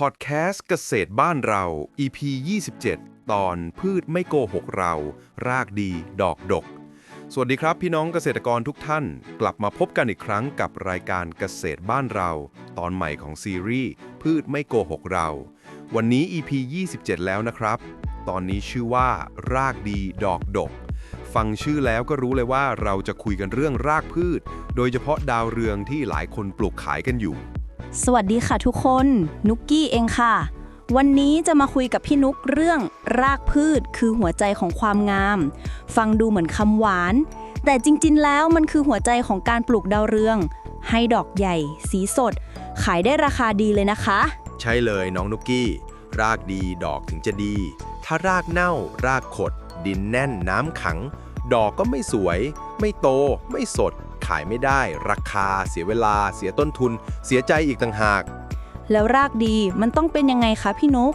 พอดแคสต์เกษตรบ้านเรา EP 27 ตอนพืชไม่โกหกเรา รากดี ดอกดก สวัสดีครับพี่น้องเกษตรกรทุกท่าน กลับมาพบกันอีกครั้งกับรายการเกษตรบ้านเรา ตอนใหม่ของซีรีส์พืชไม่โกหกเรา วันนี้ EP 27 แล้วนะครับ ตอนนี้ชื่อว่า รากดี ดอกดก ฟังชื่อแล้วก็รู้เลยว่าเราจะคุยกันเรื่องรากพืช โดยเฉพาะดาวเรืองที่หลายคนปลูกขายกันอยู่ สวัสดีค่ะทุกคน นุกกี้เองค่ะ วันนี้จะมาคุยกับพี่นุกเรื่องรากพืชคือหัวใจของความงาม ฟังดูเหมือนคำหวาน แต่จริงๆ แล้วมันคือหัวใจของการปลูกดาวเรือง ให้ดอกใหญ่ สีสด ขายได้ราคาดีเลยนะคะ ใช่เลยน้องนุกกี้ รากดีดอกถึงจะดี ถ้ารากเน่า รากขด ดินแน่นน้ำขัง ดอกก็ไม่สวย ไม่โต ไม่สด ขายไม่ได้ ราคา เสียเวลา เสียต้นทุน เสียใจอีกต่างหาก แล้วรากดีมันต้องเป็นยังไงคะพี่นุก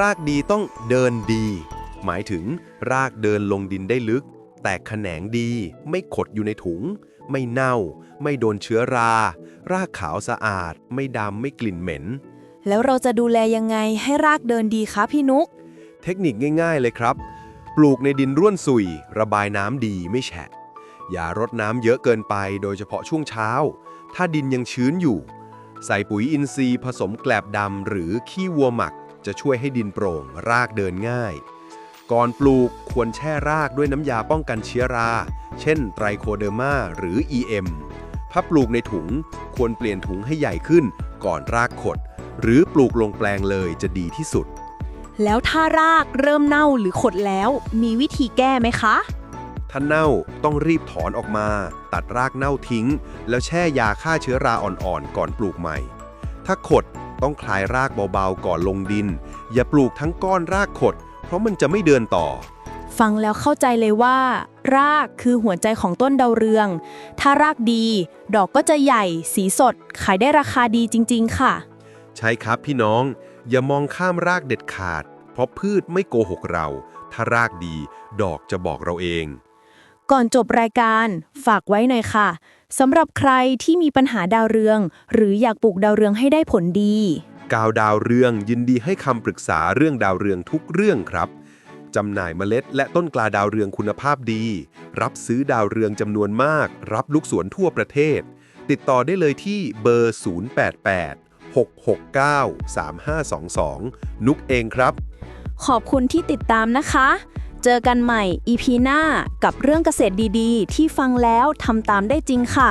รากดีต้องเดินดี หมายถึงรากเดินลงดินได้ลึก แตกแขนงดี ไม่ขดอยู่ในถุง ไม่เน่า ไม่โดนเชื้อรา รากขาวสะอาด ไม่ดำไม่กลิ่นเหม็น แล้วเราจะดูแลยังไงให้รากเดินดีคะพี่นุก เทคนิคง่าย ๆ เลยครับ ปลูกในดินร่วนสุย ระบายน้ำดีไม่แฉะ อย่ารดน้ำเยอะเกินไปโดยเฉพาะช่วงเช้า ถ้าดินยังชื้นอยู่ ใส่ปุ๋ยอินทรีย์ผสมแกลบดำหรือขี้วัวหมัก จะช่วยให้ดินโปร่ง รากเดินง่าย ก่อนปลูกควรแช่รากด้วยน้ำยาป้องกันเชื้อรา เช่นไตรโคเดอร์มาหรือ EM ถ้าปลูกในถุงควรเปลี่ยนถุงให้ใหญ่ขึ้น ก่อนรากขด หรือปลูกลงแปลงเลยจะดีที่สุดแล้วถ้ารากเริ่มเน่าหรือขดแล้ว มีวิธีแก้ไหมคะ ถ้าเน่าต้องรีบถอนออกมา ตัดรากเน่าทิ้ง แล้วแช่ยาฆ่าเชื้อราอ่อนๆ ก่อนปลูกใหม่ ถ้าขดต้องคลายรากเบาๆ ก่อนลงดิน อย่าปลูกทั้งก้อนรากขด เพราะมันจะไม่เดินต่อ ฟังแล้วเข้าใจเลยว่า รากคือหัวใจของต้นดาวเรือง ถ้ารากดี ดอกก็จะใหญ่ สีสด ขายได้ราคาดีจริง ๆ ค่ะ ใช่ครับพี่น้อง อย่ามองข้ามรากเด็ดขาด เพราะพืชไม่โกหกเรา ถ้ารากดี ดอกจะบอกเราเอง ก่อนจบรายการฝากไว้หน่อยค่ะสำหรับใครที่มีปัญหาดาวเรือง หรืออยากปลูกดาวเรืองให้ได้ผลดี กาวดาวเรืองยินดีให้คำปรึกษาเรื่องดาวเรืองทุกเรื่องครับจำหน่ายเมล็ด และต้นกลาดาวเรืองคุณภาพดี รับซื้อดาวเรืองจำนวนมาก รับลูกสวนทั่วประเทศ ติดต่อได้เลยที่เบอร์ 088 669 3522 นุกเองครับ ขอบคุณที่ติดตามนะคะ เจอกันใหม่ EP หน้ากับเรื่องเกษตรดีๆ ที่ฟังแล้วทำตามได้จริงค่ะ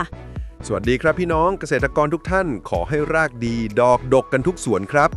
สวัสดีครับพี่น้องเกษตรกรทุกท่านขอให้รากดี ดอกดกกันทุกสวนครับ